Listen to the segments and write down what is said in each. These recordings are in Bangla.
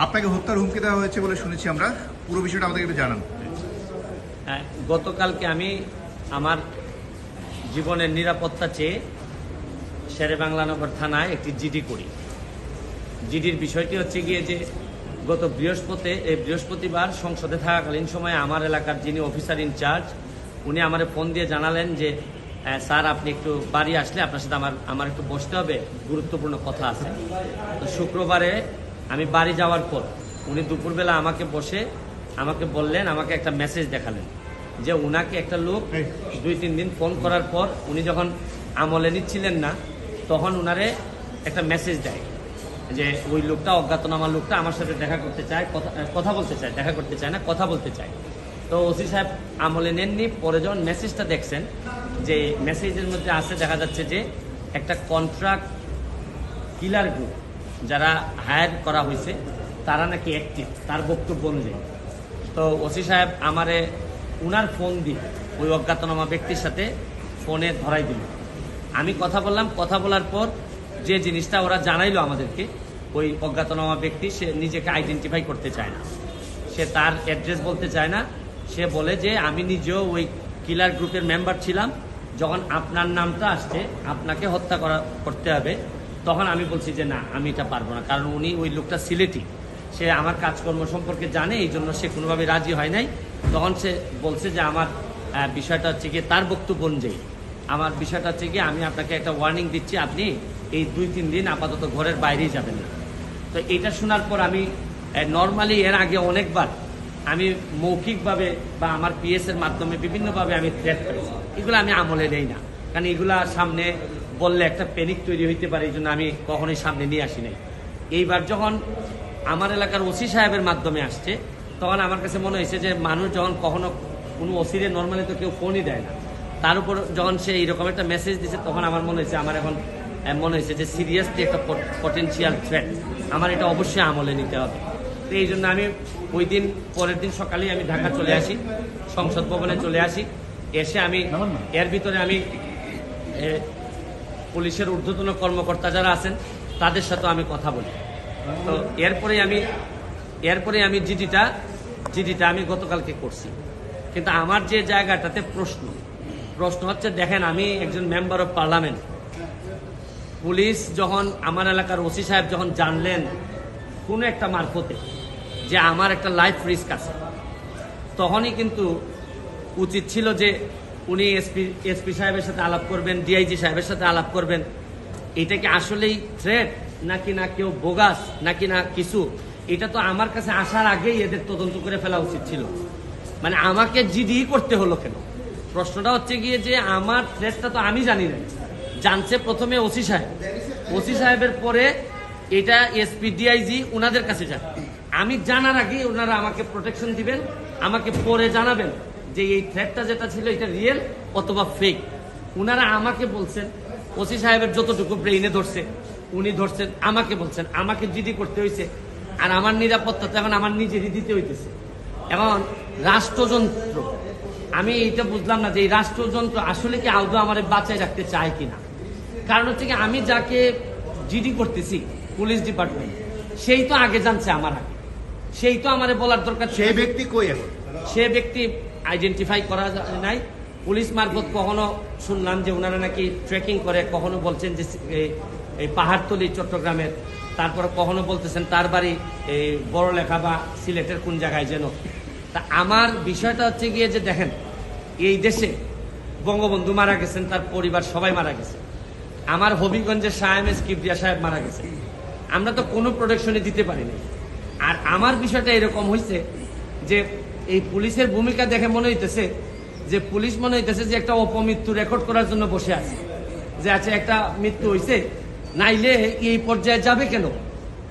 আপনাকে হত্যার হুমকি দেওয়া হয়েছে বলে শুনেছি আমরা। পুরো বিষয়টা আমাদেরকে একটু জানান। হ্যাঁ, গতকালকে আমি আমার জীবনের নিরাপত্তা চেয়ে শেরে বাংলানগর থানায় একটি জিডি করি। জিডির বিষয়টি হচ্ছে গিয়ে যে গত বৃহস্পতি এই বৃহস্পতিবার সংসদে থাকাকালীন সময়ে আমার এলাকার যিনি অফিসার ইনচার্জ উনি আমার ফোন দিয়ে জানালেন যে "আহ, স্যার আপনি একটু বাড়ি আসলে আপনার সাথে আমার আমার একটু বসতে হবে। গুরুত্বপূর্ণ কথা আছে। তো শুক্রবারে আমি বাড়ি যাওয়ার পর উনি দুপুরবেলা আমাকে বসে আমাকে বললেন আমাকে একটা মেসেজ দেখালেন যে উনাকে একটা লোক দুই তিন দিন ফোন করার পর উনি যখন আমলে নিচ্ছিলেন না তখন উনারে একটা মেসেজ দেয় যে ওই লোকটা অজ্ঞাতনামা লোকটা আমার সাথে দেখা করতে চায় কথা কথা বলতে চায় দেখা করতে চায় না কথা বলতে চায়। তো ওসি সাহেব আমলে নেননি পরে যখন মেসেজটা দেখছেন যে মেসেজের মধ্যে আছে দেখা যাচ্ছে যে একটা কন্ট্রাক্ট কিলার গ্রুপ যারা হায়ার করা হয়েছে, তারা নাকি অ্যাক্টিভ তার বক্তব্য অনুযায়ী। তো ওসি সাহেব আমারে উনার ফোন দিয়ে ওই অজ্ঞাতনামা ব্যক্তির সাথে ফোনে ধরাই দিল। আমি কথা বললাম, কথা বলার পর যে জিনিসটা ওরা জানাইলো আমাদেরকে, ওই অজ্ঞাতনামা ব্যক্তি, সে নিজেকে আইডেন্টিফাই করতে চায় না। সে তার অ্যাড্রেস বলতে চায় না। সে বলে যে, আমি নিজেও ওই কিলার গ্রুপের মেম্বার ছিলাম। যখন আপনার নামটা আসছে, আপনাকে হত্যা করা, করতে হবে। তখন আমি বলছি যে না, আমি এটা পারব না। কারণ উনি ওই লোকটা সিলেটি। সে আমার কাজকর্ম সম্পর্কে জানে, এই জন্য সে কোনোভাবে রাজি হয় নাই। তখন সে বলছে যে আমার বিষয়টা হচ্ছে গিয়ে তার বক্তব্য অনুযায়ী। আমার বিষয়টা হচ্ছে গিয়ে আমি আপনাকে একটা ওয়ার্নিং দিচ্ছি, আপনি এই দুই তিন দিন আপাতত ঘরের বাইরেই যাবেন না। তো এটা শোনার পর আমি নর্মালি এর আগে অনেকবার আমি মৌখিকভাবে বা আমার পিএস এর মাধ্যমে বিভিন্নভাবে আমি থ্রেট করেছি। এগুলো আমি আমলে নেই না। কারণ এগুলা সামনে বললে একটা প্যানিক তৈরি হইতে পারে এই জন্য আমি কখনোই সামনে নিয়ে আসি নাই। এইবার যখন আমার এলাকার ওসি সাহেবের মাধ্যমে আসছে তখন আমার কাছে মনে হয়েছে যে মানুষ যখন কখনো কোনো ওসিরে নর্মালি তো কেউ ফোনই দেয় না। তার উপর যখন সে এইরকম একটা মেসেজ দিছে তখন আমার মনে হয়েছে আমার এখন মনে হয়েছে যে সিরিয়াসলি একটা পটেন্সিয়াল থ্রেট আমার এটা অবশ্যই আমলে নিতে হবে। তো এই জন্য আমি ওই দিন পরের দিন সকালেই আমি ঢাকা চলে আসি সংসদ ভবনে চলে আসি। এসে আমি এর ভিতরে আমি পুলিশের ঊর্ধ্বতন কর্মকর্তা যারা আছেন, তাদের সাথে আমি কথা বলি। তো এরপরে আমি এরপরে আমি জিডিটা জিডিটা আমি গতকালকে করছি। কিন্তু আমার যে জায়গাটাতে প্রশ্ন প্রশ্ন হচ্ছে, দেখেন, আমি একজন মেম্বার অফ পার্লামেন্ট পুলিশ যখন আমার এলাকার ওসি সাহেব যখন জানলেন কোনো একটা মারফতে যে আমার একটা লাইফ রিস্ক আছে, তখনই কিন্তু উচিত ছিল যে উনি এসপি এসপি সাহেবের সাথে আলাপ করবেন, ডিআইজি সাহেবের সাথে আলাপ করবেন। এটা কি আসলেই থ্রেট নাকি না কেউ বোগাস নাকি না কিছু? এটা তো আমার কাছে আসার আগেই এদের তদন্ত করে ফেলা উচিত ছিল। মানে আমাকে জিডি করতে হলো কেন? প্রশ্নটা হচ্ছে গিয়ে যে আমার থ্রেটটা তো আমি জানি না। জানছে প্রথমে ওসি সাহেব। ওসি সাহেবের পরে এটা এসপি, ডিআইজি ওনাদের কাছে যায় আমি জানার আগে ওনারা আমাকে প্রোটেকশন দিবেন, আমাকে পরে জানাবেন। যে এই থ্রেটটা যেটা ছিল এটা রিয়েল অথবা ফেক উনারা আমাকে বলছেন ওসি সাহেবের যতটুকু ব্রেইনে ধরছে উনি ধরছেন আমাকে বলছেন আমাকে জিডি করতে হয়েছে আর আমার নিরাপত্তা তো এখন আমার নিজেরই দিতে হইতেছে। এখন রাষ্ট্রযন্ত্র আমি এটা বুঝলাম না যে এই রাষ্ট্রযন্ত্র আসলে কি আদৌ আমার বাঁচায় রাখতে চায় কিনা। কারণ হচ্ছে কি আমি যাকে জিডি করতেছি পুলিশ ডিপার্টমেন্ট সেই তো আগে জানছে আমার আগে। সেই তো আমার বলার দরকার। সেই ব্যক্তি কই এখন? সে ব্যক্তি আইডেন্টিফাই করা নাই। পুলিশ মারফত কখনো শুনলাম যে ওনারা নাকি ট্রেকিং করে, কখনো বলছেন যে এই- পাহাড়তলি, চট্টগ্রামের। তারপরে কখনো বলতেছেন তার বাড়ি এই বড় লেখা বা সিলেটের কোন জায়গায় যেন। তা আমার বিষয়টা হচ্ছে গিয়ে যে দেখেন, এই দেশে বঙ্গবন্ধু মারা গেছেন, তার পরিবার সবাই মারা গেছে। আমার হবিগঞ্জের সাহেব এস কিবরিয়া সাহেব মারা গেছে। আমরা তো কোনো প্রোটেকশনে দিতে পারিনি। আর আমার বিষয়টা এরকম হয়েছে যে এই পুলিশের ভূমিকা দেখে মনে হইতেছে যে পুলিশ মনে হইতেছে যে একটা অপমৃত্যু রেকর্ড করার জন্য বসে আছে। যে আচ্ছা একটা মৃত্যু হয়েছে নাইলে এই পর্যায়ে যাবে কেন?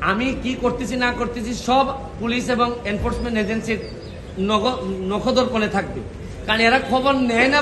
আমি কি করতেছি, না করতেছি, সব পুলিশ এবং এনফোর্সমেন্ট এজেন্সির নখ- নখদর্পণে থাকবে। কারণ এরা খবর নেয় না